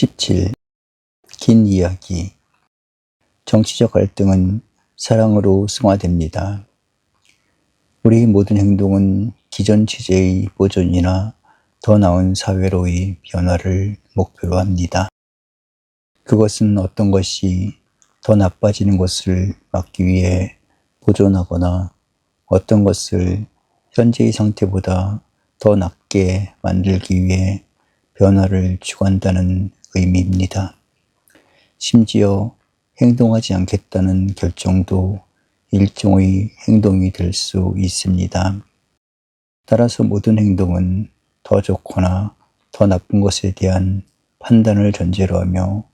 17. 긴 이야기. 정치적 갈등은 사랑으로 승화됩니다. 우리 모든 행동은 기존 체제의 보존이나 더 나은 사회로의 변화를 목표로 합니다. 그것은 어떤 것이 더 나빠지는 것을 막기 위해 보존하거나 어떤 것을 현재의 상태보다 더 낫게 만들기 위해 변화를 추구한다는 의미입니다. 심지어 행동하지 않겠다는 결정도 일종의 행동이 될 수 있습니다. 따라서 모든 행동은 더 좋거나 더 나쁜 것에 대한 판단을 전제로 하며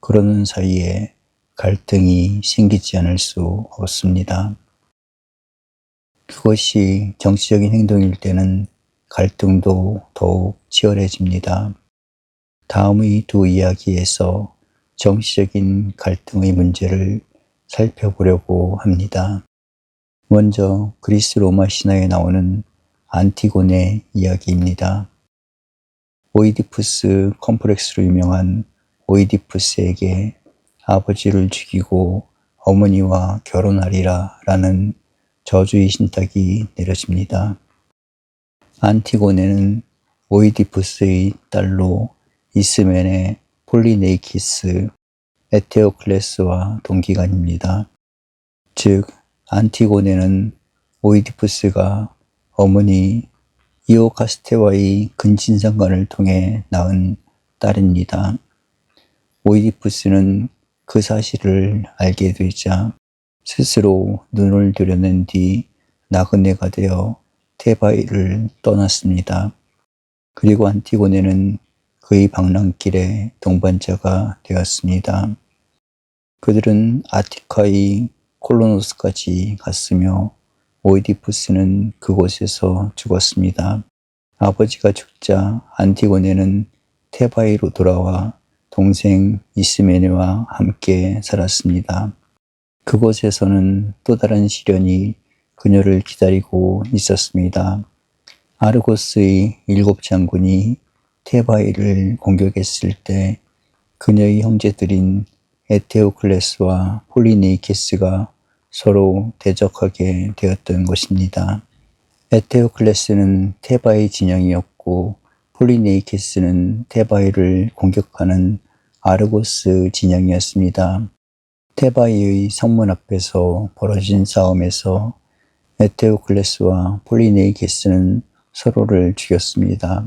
그러는 사이에 갈등이 생기지 않을 수 없습니다. 그것이 정치적인 행동일 때는 갈등도 더욱 치열해집니다. 다음의 두 이야기에서 정치적인 갈등의 문제를 살펴보려고 합니다. 먼저 그리스 로마 신화에 나오는 안티고네 이야기입니다. 오이디푸스 컴플렉스로 유명한 오이디푸스에게 아버지를 죽이고 어머니와 결혼하리라 라는 저주의 신탁이 내려집니다. 안티고네는 오이디푸스의 딸로 이스멘의 폴리네이키스 에테오클레스와 동기간입니다. 즉 안티고네는 오이디푸스가 어머니 이오카스테와의 근친상간을 통해 낳은 딸입니다. 오이디푸스는 그 사실을 알게 되자 스스로 눈을 들여낸 뒤 나그네가 되어 테바이를 떠났습니다. 그리고 안티고네는 그의 방랑길에 동반자가 되었습니다. 그들은 아티카의 콜로노스까지 갔으며 오이디푸스는 그곳에서 죽었습니다. 아버지가 죽자 안티고네는 테바이로 돌아와 동생 이스메네와 함께 살았습니다. 그곳에서는 또 다른 시련이 그녀를 기다리고 있었습니다. 아르고스의 일곱 장군이 테바이를 공격했을 때 그녀의 형제들인 에테오클레스와 폴리네이케스가 서로 대적하게 되었던 것입니다. 에테오클레스는 테바의 진영이었고 폴리네이케스는 테바이를 공격하는 아르고스 진영이었습니다. 테바이의 성문 앞에서 벌어진 싸움에서 에테오클레스와 폴리네이케스는 서로를 죽였습니다.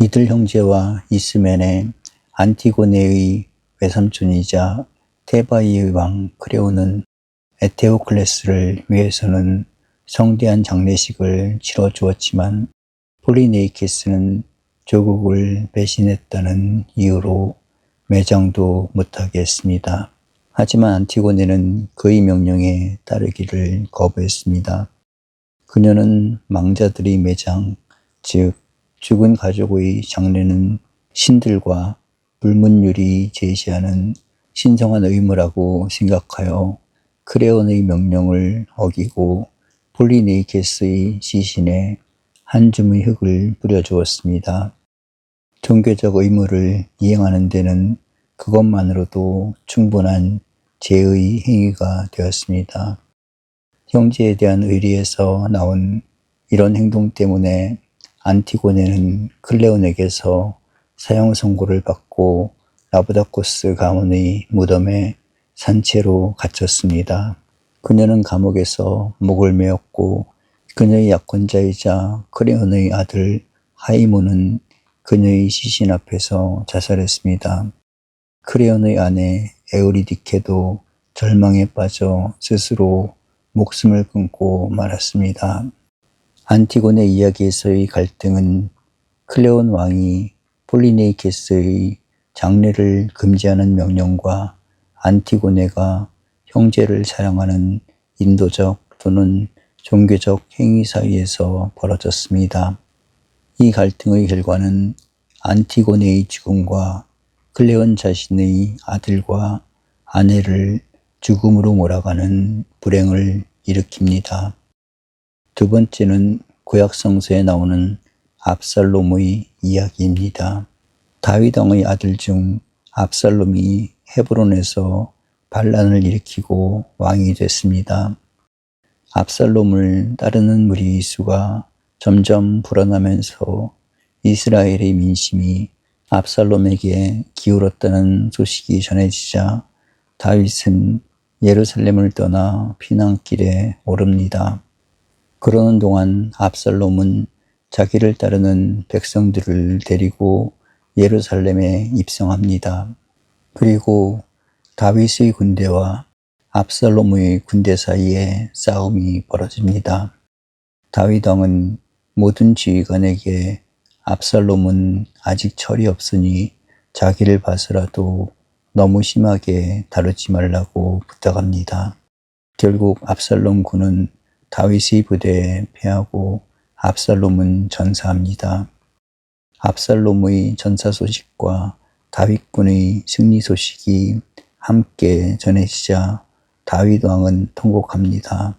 이들 형제와 이스멘의 안티고네의 외삼촌이자 테바이의 왕 크레오는 에테오클레스를 위해서는 성대한 장례식을 치러 주었지만 폴리네이케스는 조국을 배신했다는 이유로 매장도 못하게 했습니다. 하지만 안티고네는 그의 명령에 따르기를 거부했습니다. 그녀는 망자들의 매장, 즉 죽은 가족의 장례는 신들과 불문율이 제시하는 신성한 의무라고 생각하여 크레온의 명령을 어기고 폴리네이케스의 시신에 한 줌의 흙을 뿌려주었습니다. 종교적 의무를 이행하는 데는 그것만으로도 충분한 제의 행위가 되었습니다. 형제에 대한 의리에서 나온 이런 행동 때문에 안티고네는 클레온에게서 사형 선고를 받고 라브다코스 가문의 무덤에 산채로 갇혔습니다. 그녀는 감옥에서 목을 메었고 그녀의 약혼자이자 크레온의 아들 하이모는 그녀의 시신 앞에서 자살했습니다. 크레온의 아내 에우리디케도 절망에 빠져 스스로 목숨을 끊고 말았습니다. 안티곤의 이야기에서의 갈등은 클레온 왕이 폴리네이케스의 장례를 금지하는 명령과 안티고네가 형제를 사랑하는 인도적 또는 종교적 행위 사이에서 벌어졌습니다. 이 갈등의 결과는 안티고네의 죽음과 클레온 자신의 아들과 아내를 죽음으로 몰아가는 불행을 일으킵니다. 두 번째는 구약 성서에 나오는 압살롬의 이야기입니다. 다윗 왕의 아들 중 압살롬이 헤브론에서 반란을 일으키고 왕이 됐습니다. 압살롬을 따르는 무리의 수가 점점 불어나면서 이스라엘의 민심이 압살롬에게 기울었다는 소식이 전해지자 다윗은 예루살렘을 떠나 피난길에 오릅니다. 그러는 동안 압살롬은 자기를 따르는 백성들을 데리고 예루살렘에 입성합니다. 그리고 다윗의 군대와 압살롬의 군대 사이에 싸움이 벌어집니다. 다윗 왕은 모든 지휘관에게 압살롬은 아직 철이 없으니 자기를 봐서라도 너무 심하게 다루지 말라고 부탁합니다. 결국 압살롬 군은 다윗의 부대에 패하고 압살롬은 전사합니다. 압살롬의 전사 소식과 다윗군의 승리 소식이 함께 전해지자 다윗 왕은 통곡합니다.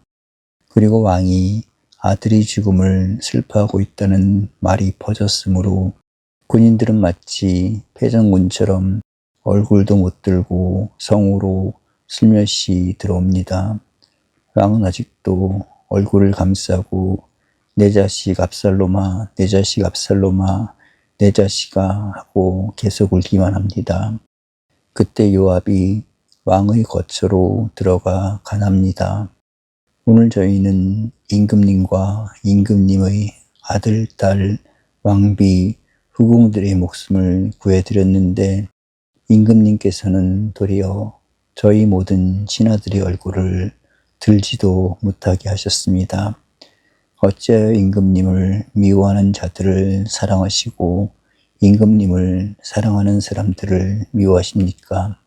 그리고 왕이 아들이 죽음을 슬퍼하고 있다는 말이 퍼졌으므로 군인들은 마치 패전군처럼 얼굴도 못 들고 성으로 슬며시 들어옵니다. 왕은 아직도 얼굴을 감싸고 내 자식 압살롬아, 내 자식 압살롬아, 내 자식아 하고 계속 울기만 합니다. 그때 요압이 왕의 거처로 들어가 간합니다. 오늘 저희는 임금님과 임금님의 아들, 딸, 왕비, 후궁들의 목숨을 구해드렸는데 임금님께서는 도리어 저희 모든 신하들의 얼굴을 들지도 못하게 하셨습니다. 어찌하여 임금님을 미워하는 자들을 사랑하시고 임금님을 사랑하는 사람들을 미워하십니까?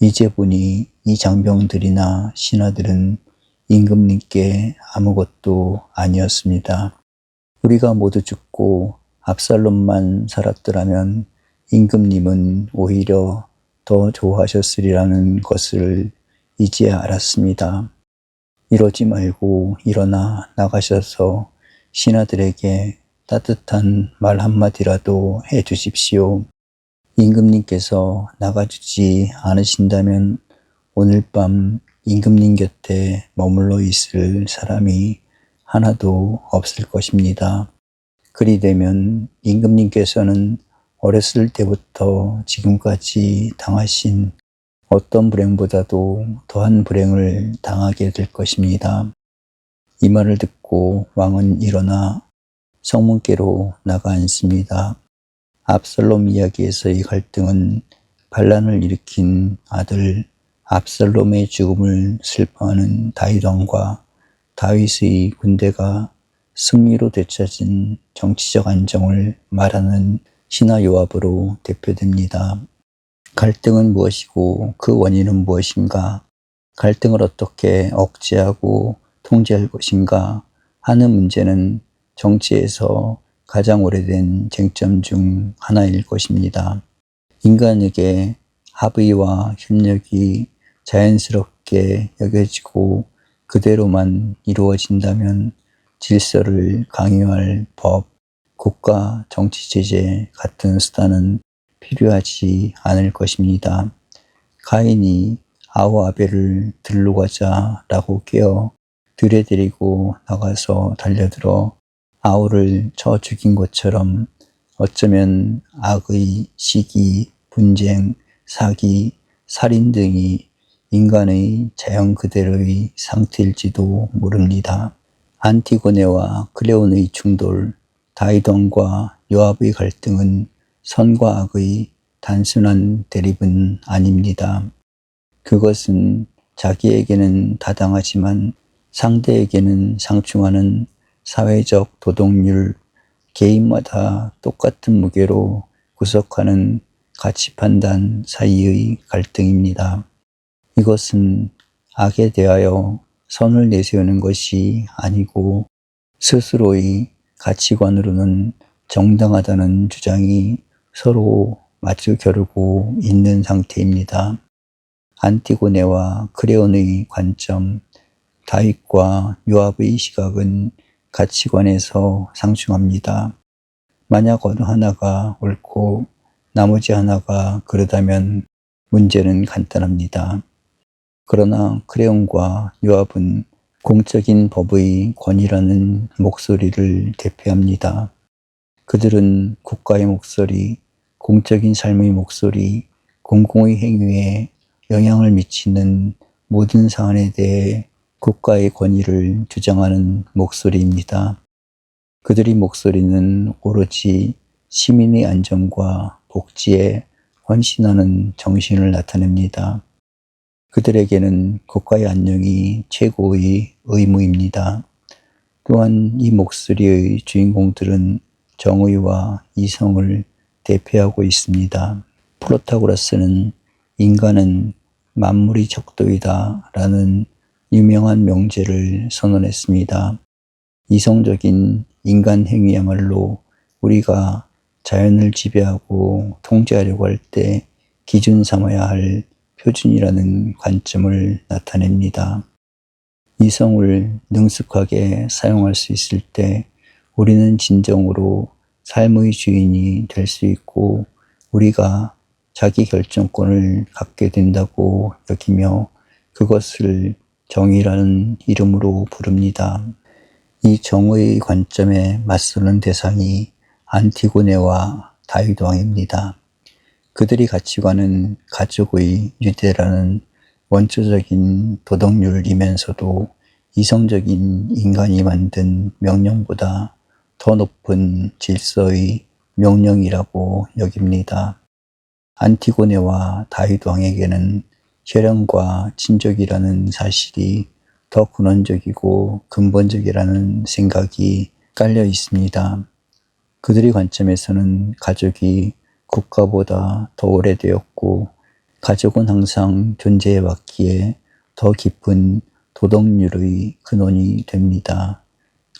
이제 보니 이 장병들이나 신하들은 임금님께 아무것도 아니었습니다. 우리가 모두 죽고 압살롬만 살았더라면 임금님은 오히려 더 좋아하셨으리라는 것을 이제 알았습니다. 이러지 말고 일어나 나가셔서 신하들에게 따뜻한 말 한마디라도 해 주십시오. 임금님께서 나가주지 않으신다면 오늘 밤 임금님 곁에 머물러 있을 사람이 하나도 없을 것입니다. 그리 되면 임금님께서는 어렸을 때부터 지금까지 당하신 어떤 불행보다도 더한 불행을 당하게 될 것입니다. 이 말을 듣고 왕은 일어나 성문께로 나가 앉습니다. 압살롬 이야기에서의 갈등은 반란을 일으킨 아들 압살롬의 죽음을 슬퍼하는 다윗왕과 다윗의 군대가 승리로 되찾은 정치적 안정을 말하는 신하 요압으로 대표됩니다. 갈등은 무엇이고 그 원인은 무엇인가? 갈등을 어떻게 억제하고 통제할 것인가 하는 문제는 정치에서 가장 오래된 쟁점 중 하나일 것입니다. 인간에게 합의와 협력이 자연스럽게 여겨지고 그대로만 이루어진다면 질서를 강요할 법, 국가 정치 제재 같은 수단은 필요하지 않을 것입니다. 가인이 아우 아벨을 들로 가자라고 깨어 들여드리고 나가서 달려들어 아우를 쳐 죽인 것처럼 어쩌면 악의 시기, 분쟁, 사기, 살인 등이 인간의 자연 그대로의 상태일지도 모릅니다. 안티고네와 클레온의 충돌, 다이돈과 요압의 갈등은 선과 악의 단순한 대립은 아닙니다. 그것은 자기에게는 타당하지만 상대에게는 상충하는 사회적 도덕률, 개인마다 똑같은 무게로 구속하는 가치 판단 사이의 갈등입니다. 이것은 악에 대하여 선을 내세우는 것이 아니고 스스로의 가치관으로는 정당하다는 주장이 서로 맞추 겨루고 있는 상태입니다. 안티고네와 크레온의 관점, 다윗과 요압의 시각은 가치관에서 상충합니다. 만약 어느 하나가 옳고 나머지 하나가 그러다면 문제는 간단합니다. 그러나 크레온과 요압은 공적인 법의 권위라는 목소리를 대표합니다. 그들은 국가의 목소리, 공적인 삶의 목소리, 공공의 행위에 영향을 미치는 모든 사안에 대해 국가의 권위를 주장하는 목소리입니다. 그들의 목소리는 오로지 시민의 안전과 복지에 헌신하는 정신을 나타냅니다. 그들에게는 국가의 안녕이 최고의 의무입니다. 또한 이 목소리의 주인공들은 정의와 이성을 대표하고 있습니다. 프로타고라스는 인간은 만물이 적도이다 라는 유명한 명제를 선언했습니다. 이성적인 인간 행위야말로 우리가 자연을 지배하고 통제하려고 할 때 기준 삼아야 할 표준이라는 관점을 나타냅니다. 이성을 능숙하게 사용할 수 있을 때 우리는 진정으로 삶의 주인이 될 수 있고 우리가 자기 결정권을 갖게 된다고 여기며 그것을 정의라는 이름으로 부릅니다. 이 정의의 관점에 맞서는 대상이 안티고네와 다윗 왕입니다. 그들이 가치관은 가족의 유대라는 원초적인 도덕률이면서도 이성적인 인간이 만든 명령보다 더 높은 질서의 명령이라고 여깁니다. 안티고네와 다윗 왕에게는 혈연과 친족이라는 사실이 더 근원적이고 근본적이라는 생각이 깔려 있습니다. 그들의 관점에서는 가족이 국가보다 더 오래되었고 가족은 항상 존재해 왔기에 더 깊은 도덕률의 근원이 됩니다.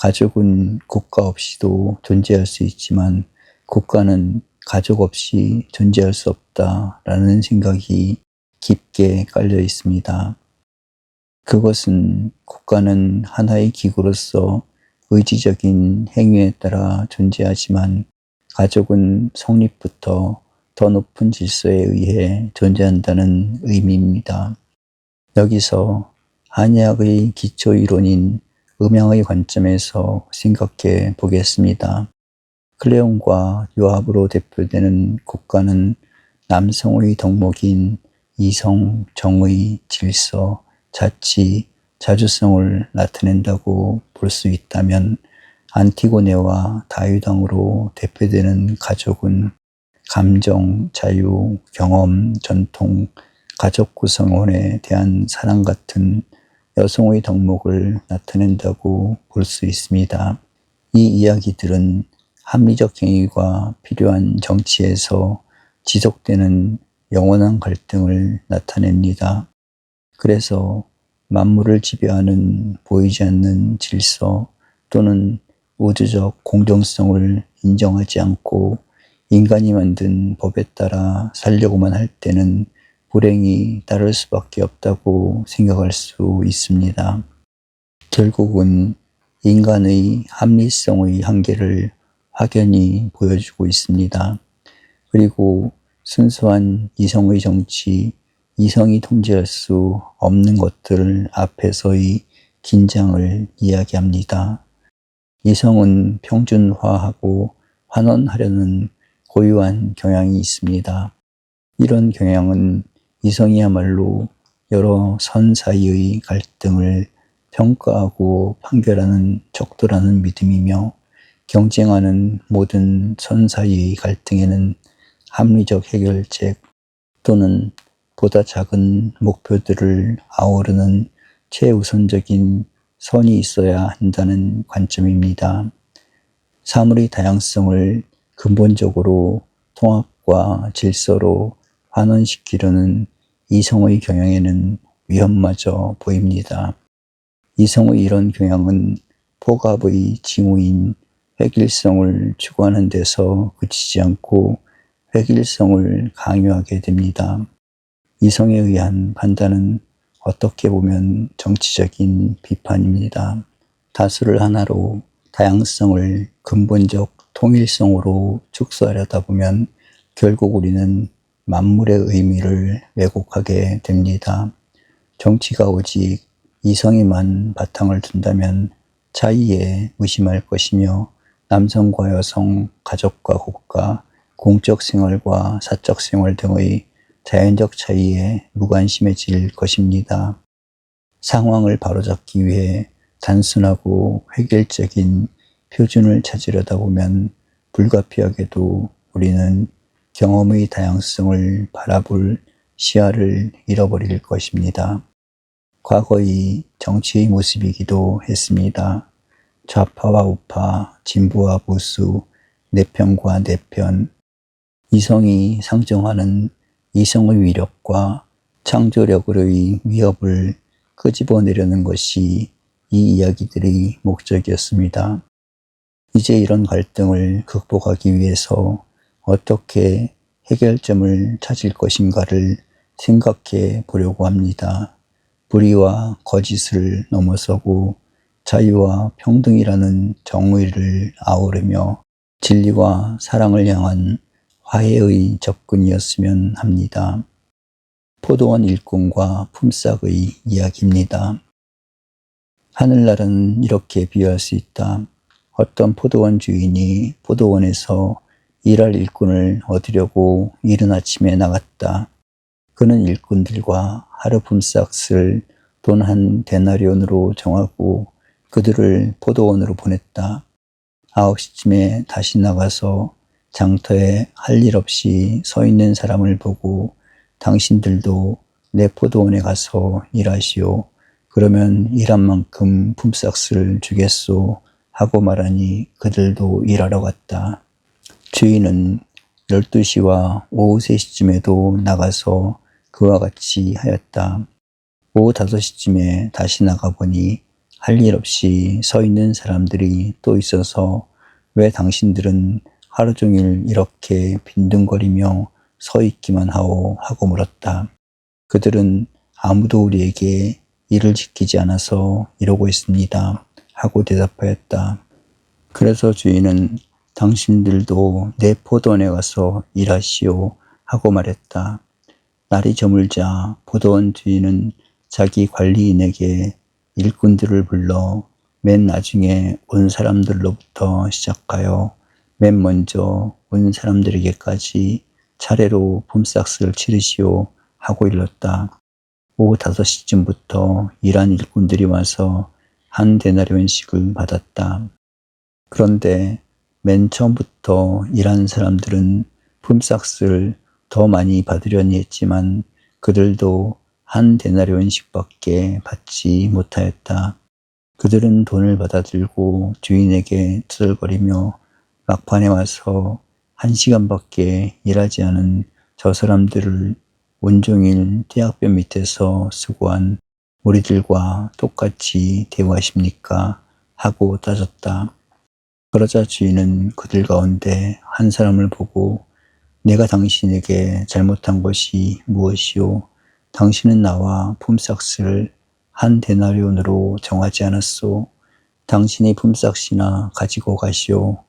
가족은 국가 없이도 존재할 수 있지만 국가는 가족 없이 존재할 수 없다라는 생각이 깊게 깔려 있습니다. 그것은 국가는 하나의 기구로서 의지적인 행위에 따라 존재하지만 가족은 성립부터 더 높은 질서에 의해 존재한다는 의미입니다. 여기서 한의학의 기초 이론인 음양의 관점에서 생각해 보겠습니다. 클레온과 요압으로 대표되는 국가는 남성의 덕목인 이성, 정의, 질서, 자치, 자주성을 나타낸다고 볼 수 있다면 안티고네와 다유당으로 대표되는 가족은 감정, 자유, 경험, 전통, 가족 구성원에 대한 사랑 같은 여성의 덕목을 나타낸다고 볼 수 있습니다. 이 이야기들은 합리적 행위가 필요한 정치에서 지속되는 영원한 갈등을 나타냅니다. 그래서 만물을 지배하는 보이지 않는 질서 또는 우주적 공정성을 인정하지 않고 인간이 만든 법에 따라 살려고만 할 때는 불행이 따를 수밖에 없다고 생각할 수 있습니다. 결국은 인간의 합리성의 한계를 확연히 보여주고 있습니다. 그리고 순수한 이성의 정치, 이성이 통제할 수 없는 것들 앞에서의 긴장을 이야기합니다. 이성은 평준화하고 환원하려는 고유한 경향이 있습니다. 이런 경향은 이성이야말로 여러 선 사이의 갈등을 평가하고 판결하는 척도라는 믿음이며 경쟁하는 모든 선 사이의 갈등에는 합리적 해결책 또는 보다 작은 목표들을 아우르는 최우선적인 선이 있어야 한다는 관점입니다. 사물의 다양성을 근본적으로 통합과 질서로 환원시키려는 이성의 경향에는 위험마저 보입니다. 이성의 이런 경향은 포갑의 징후인 획일성을 추구하는 데서 그치지 않고 획일성을 강요하게 됩니다. 이성에 의한 판단은 어떻게 보면 정치적인 비판입니다. 다수를 하나로 다양성을 근본적 통일성으로 축소하려다 보면 결국 우리는 만물의 의미를 왜곡하게 됩니다. 정치가 오직 이성에만 바탕을 둔다면 차이에 의심할 것이며 남성과 여성, 가족과 국가, 공적 생활과 사적 생활 등의 자연적 차이에 무관심해질 것입니다. 상황을 바로잡기 위해 단순하고 획일적인 표준을 찾으려다 보면 불가피하게도 우리는 경험의 다양성을 바라볼 시야를 잃어버릴 것입니다. 과거의 정치의 모습이기도 했습니다. 좌파와 우파, 진보와 보수, 내 편과 내 편, 이성이 상정하는 이성의 위력과 창조력의 위협을 끄집어내려는 것이 이 이야기들의 목적이었습니다. 이제 이런 갈등을 극복하기 위해서 어떻게 해결점을 찾을 것인가를 생각해 보려고 합니다. 불의와 거짓을 넘어서고 자유와 평등이라는 정의를 아우르며 진리와 사랑을 향한 화해의 접근이었으면 합니다. 포도원 일꾼과 품삯의 이야기입니다. 하늘나라는 이렇게 비유할 수 있다. 어떤 포도원 주인이 포도원에서 일할 일꾼을 얻으려고 이른 아침에 나갔다. 그는 일꾼들과 하루 품삯을 돈 한 데나리온으로 정하고 그들을 포도원으로 보냈다. 아홉 시쯤에 다시 나가서 장터에 할 일 없이 서 있는 사람을 보고 당신들도 내 포도원에 가서 일하시오. 그러면 일한 만큼 품삯을 주겠소. 하고 말하니 그들도 일하러 갔다. 주인은 12시와 오후 3시쯤에도 나가서 그와 같이 하였다. 오후 5시쯤에 다시 나가보니 할 일 없이 서 있는 사람들이 또 있어서 왜 당신들은 하루 종일 이렇게 빈둥거리며 서 있기만 하오 하고 물었다. 그들은 아무도 우리에게 일을 지키지 않아서 이러고 있습니다. 하고 대답하였다. 그래서 주인은 당신들도 내 포도원에 가서 일하시오 하고 말했다. 날이 저물자 포도원 주인은 자기 관리인에게 일꾼들을 불러 맨 나중에 온 사람들로부터 시작하여 맨 먼저 온 사람들에게까지 차례로 품삯을 치르시오 하고 일렀다. 오후 5시쯤부터 일한 일꾼들이 와서 한 데나리온씩을 받았다. 그런데 맨 처음부터 일한 사람들은 품삯을 더 많이 받으려니 했지만 그들도 한 데나리온씩밖에 받지 못하였다. 그들은 돈을 받아들고 주인에게 투덜거리며 막판에 와서 한 시간밖에 일하지 않은 저 사람들을 온종일 대학뼈 밑에서 수고한 우리들과 똑같이 대우하십니까? 하고 따졌다. 그러자 주인은 그들 가운데 한 사람을 보고 내가 당신에게 잘못한 것이 무엇이오? 당신은 나와 품삯을 한 데나리온으로 정하지 않았소. 당신의 품삯이나 가지고 가시오.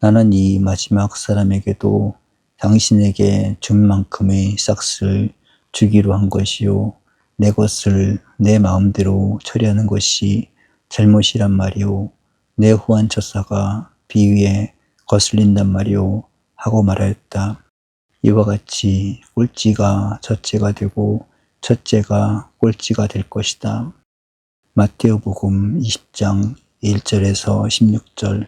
나는 이 마지막 사람에게도 당신에게 준 만큼의 싹을 주기로 한 것이오. 내 것을 내 마음대로 처리하는 것이 잘못이란 말이오. 내 후한 처사가 비위에 거슬린단 말이오. 하고 말하였다. 이와 같이 꼴찌가 첫째가 되고 첫째가 꼴찌가 될 것이다. 마테오복음 20장 1절에서 16절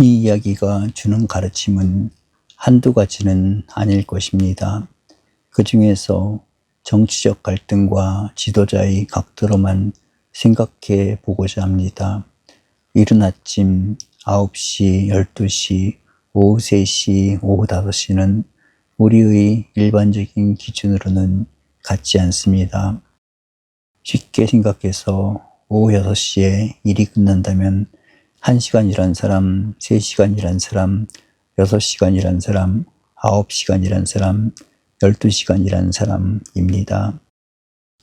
이 이야기가 주는 가르침은 한두 가지는 아닐 것입니다. 그 중에서 정치적 갈등과 지도자의 각도로만 생각해 보고자 합니다. 이른 아침 9시, 12시, 오후 3시, 오후 5시는 우리의 일반적인 기준으로는 같지 않습니다. 쉽게 생각해서 오후 6시에 일이 끝난다면 1시간 일한 사람, 3시간 일한 사람, 6시간 일한 사람, 9시간 일한 사람, 12시간 일한 사람입니다.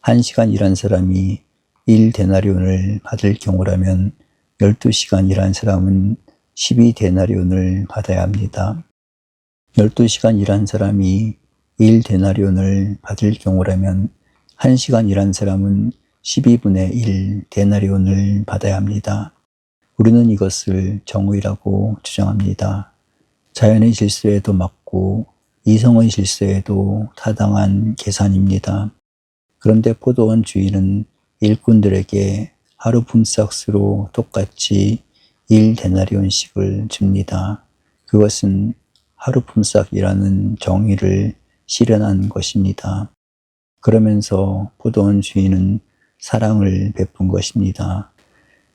1시간 일한 사람이 1데나리온을 받을 경우라면 12시간 일한 사람은 12데나리온을 받아야 합니다. 12시간 일한 사람이 1데나리온을 받을 경우라면 1시간 일한 사람은 12분의 1 데나리온을 받아야 합니다. 우리는 이것을 정의라고 주장합니다. 자연의 질서에도 맞고 이성의 질서에도 타당한 계산입니다. 그런데 포도원 주인은 일꾼들에게 하루 품삯으로 똑같이 1데나리온씩을 줍니다. 그것은 하루 품삯이라는 정의를 실현한 것입니다. 그러면서 포도원 주인은 사랑을 베푼 것입니다.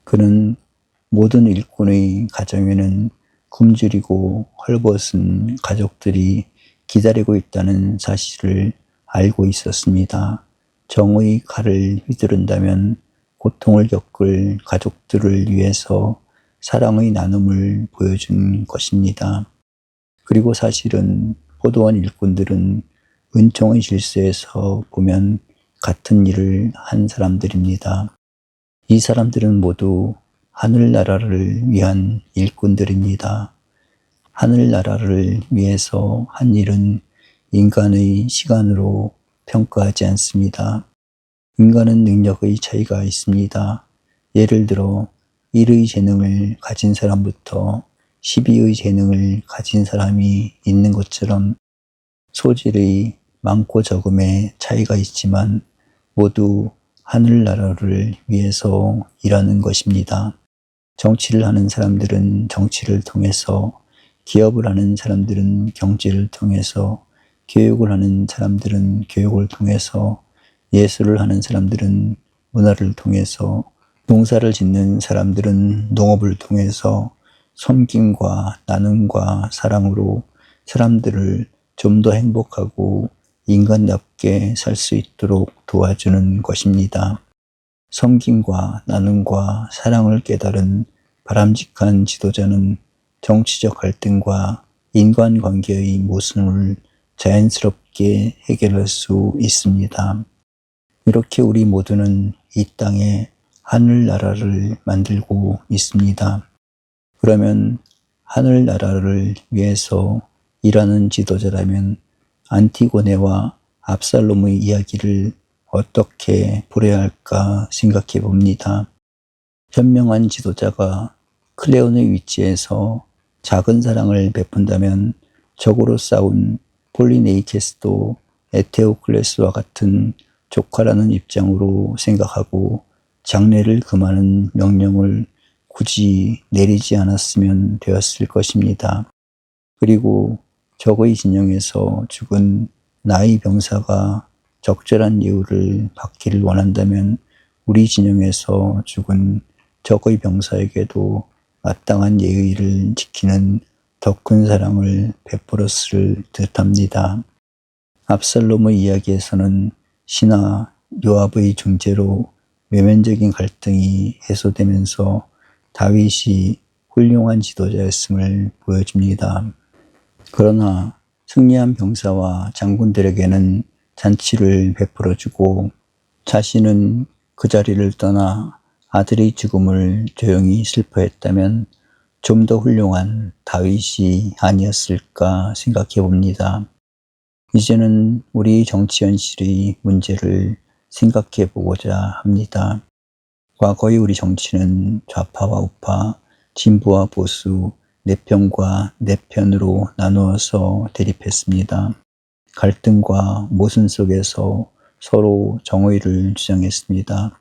그는 모든 일꾼의 가정에는 굶주리고 헐벗은 가족들이 기다리고 있다는 사실을 알고 있었습니다. 정의 칼을 휘두른다면 고통을 겪을 가족들을 위해서 사랑의 나눔을 보여준 것입니다. 그리고 사실은 포도원 일꾼들은 은총의 질서에서 보면 같은 일을 한 사람들입니다. 이 사람들은 모두 하늘나라를 위한 일꾼들입니다. 하늘나라를 위해서 한 일은 인간의 시간으로 평가하지 않습니다. 인간은 능력의 차이가 있습니다. 예를 들어 1의 재능을 가진 사람부터 12의 재능을 가진 사람이 있는 것처럼 소질의 많고 적음의 차이가 있지만 모두 하늘나라를 위해서 일하는 것입니다. 정치를 하는 사람들은 정치를 통해서 기업을 하는 사람들은 경제를 통해서 교육을 하는 사람들은 교육을 통해서 예술을 하는 사람들은 문화를 통해서 농사를 짓는 사람들은 농업을 통해서 섬김과 나눔과 사랑으로 사람들을 좀 더 행복하고 인간답게 살 수 있도록 도와주는 것입니다. 섬김과 나눔과 사랑을 깨달은 바람직한 지도자는 정치적 갈등과 인간관계의 모순을 자연스럽게 해결할 수 있습니다. 이렇게 우리 모두는 이 땅에 하늘나라를 만들고 있습니다. 그러면 하늘나라를 위해서 일하는 지도자라면 안티고네와 압살롬의 이야기를 어떻게 보려야 할까 생각해 봅니다. 현명한 지도자가 클레온의 위치에서 작은 사랑을 베푼다면 적으로 싸운 폴리네이케스도 에테오클레스와 같은 조카라는 입장으로 생각하고 장례를 금하는 명령을 굳이 내리지 않았으면 되었을 것입니다. 그리고 적의 진영에서 죽은 나이 병사가 적절한 예우를 받기를 원한다면 우리 진영에서 죽은 적의 병사에게도 마땅한 예의를 지키는 더 큰 사랑을 베풀었을 듯합니다. 압살롬의 이야기에서는 신하 요압의 중재로 외면적인 갈등이 해소되면서 다윗이 훌륭한 지도자였음을 보여줍니다. 그러나 승리한 병사와 장군들에게는 잔치를 베풀어주고 자신은 그 자리를 떠나 아들의 죽음을 조용히 슬퍼했다면 좀 더 훌륭한 다윗이 아니었을까 생각해 봅니다. 이제는 우리 정치 현실의 문제를 생각해 보고자 합니다. 과거의 우리 정치는 좌파와 우파, 진보와 보수, 내 편과 내 편으로 나누어서 대립했습니다. 갈등과 모순 속에서 서로 정의를 주장했습니다.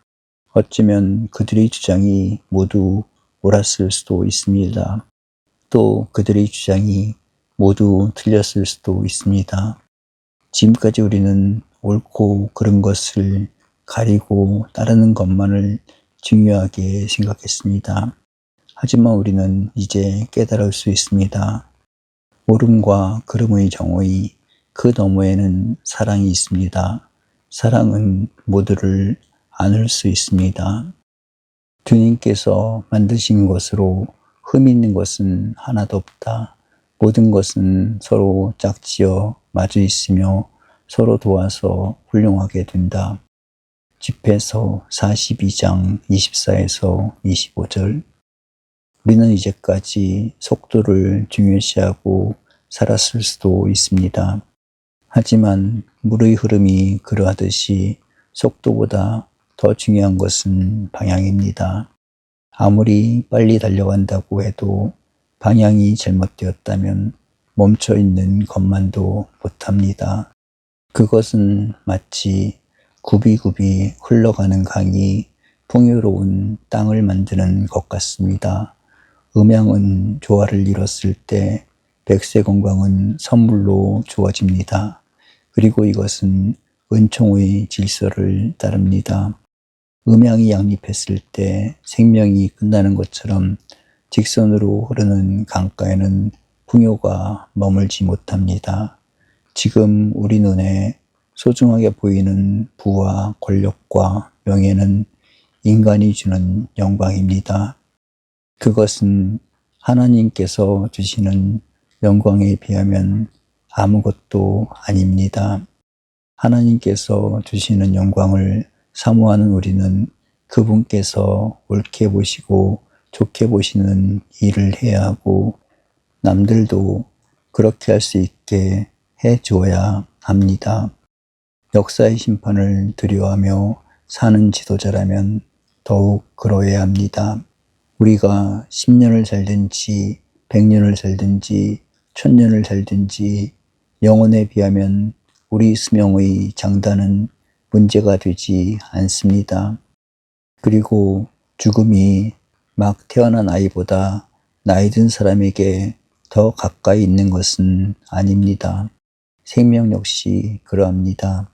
어쩌면 그들의 주장이 모두 옳았을 수도 있습니다. 또 그들의 주장이 모두 틀렸을 수도 있습니다. 지금까지 우리는 옳고 그른 것을 가리고 따르는 것만을 중요하게 생각했습니다. 하지만 우리는 이제 깨달을 수 있습니다. 옳음과 그름의 정의, 그 너머에는 사랑이 있습니다. 사랑은 모두를 안을 수 있습니다. 주님께서 만드신 것으로 흠 있는 것은 하나도 없다. 모든 것은 서로 짝지어 마주 있으며 서로 도와서 훌륭하게 된다. 집에서 42장 24에서 25절 우리는 이제까지 속도를 중요시하고 살았을 수도 있습니다. 하지만 물의 흐름이 그러하듯이 속도보다 더 중요한 것은 방향입니다. 아무리 빨리 달려간다고 해도 방향이 잘못되었다면 멈춰 있는 것만도 못합니다. 그것은 마치 굽이굽이 흘러가는 강이 풍요로운 땅을 만드는 것 같습니다. 음양은 조화를 이뤘을 때 백세 건강은 선물로 주어집니다. 그리고 이것은 은총의 질서를 따릅니다. 음양이 양립했을 때 생명이 끝나는 것처럼 직선으로 흐르는 강가에는 풍요가 머물지 못합니다. 지금 우리 눈에 소중하게 보이는 부와 권력과 명예는 인간이 주는 영광입니다. 그것은 하나님께서 주시는 영광에 비하면 아무것도 아닙니다. 하나님께서 주시는 영광을 사모하는 우리는 그분께서 옳게 보시고 좋게 보시는 일을 해야 하고 남들도 그렇게 할 수 있게 해 주어야 합니다. 역사의 심판을 두려워하며 사는 지도자라면 더욱 그러해야 합니다. 우리가 10년을 살든지 100년을 살든지 1000년을 살든지 영혼에 비하면 우리 수명의 장단은 문제가 되지 않습니다. 그리고 죽음이 막 태어난 아이보다 나이 든 사람에게 더 가까이 있는 것은 아닙니다. 생명 역시 그러합니다.